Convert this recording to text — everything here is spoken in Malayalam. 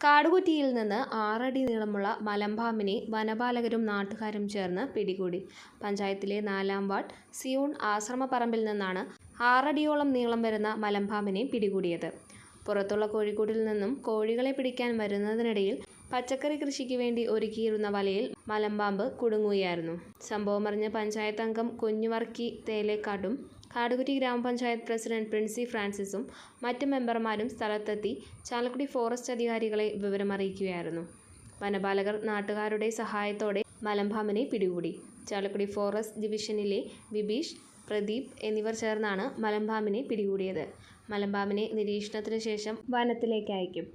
കാടുകുറ്റിയിൽ നിന്ന് ആറടി നീളമുള്ള മലമ്പാമ്പിനെ വനപാലകരും നാട്ടുകാരും ചേർന്ന് പിടികൂടി. പഞ്ചായത്തിലെ നാലാം വാർഡ് സിയോൺ ആശ്രമപ്പറമ്പിൽ നിന്നാണ് ആറടിയോളം നീളം വരുന്ന മലമ്പാമ്പിനെ പിടികൂടിയത്. പുറത്തുള്ള കോഴിക്കൂടിൽ നിന്നും കോഴികളെ പിടിക്കാൻ വരുന്നതിനിടയിൽ പച്ചക്കറി കൃഷിക്ക് വേണ്ടി ഒരുക്കിയിരുന്ന വലയിൽ മലമ്പാമ്പ് കുടുങ്ങുകയായിരുന്നു. സംഭവമറിഞ്ഞ പഞ്ചായത്ത് അംഗം കുഞ്ഞുവർക്കി തേലേക്കാട്ടും കാടുകുറ്റി ഗ്രാമപഞ്ചായത്ത് പ്രസിഡന്റ് പ്രിൻസി ഫ്രാൻസിസും മറ്റ് മെമ്പർമാരും സ്ഥലത്തെത്തി ചാലക്കുടി ഫോറസ്റ്റ് അധികാരികളെ വിവരമറിയിക്കുകയായിരുന്നു. വനപാലകർ നാട്ടുകാരുടെ സഹായത്തോടെ മലമ്പാമ്പിനെ പിടികൂടി. ചാലക്കുടി ഫോറസ്റ്റ് ഡിവിഷനിലെ വിബീഷ്, പ്രദീപ് എന്നിവർ ചേർന്നാണ് മലമ്പാമ്പിനെ പിടികൂടിയത്. മലമ്പാമ്പിനെ നിരീക്ഷണത്തിന് ശേഷം വനത്തിലേക്ക് അയക്കും.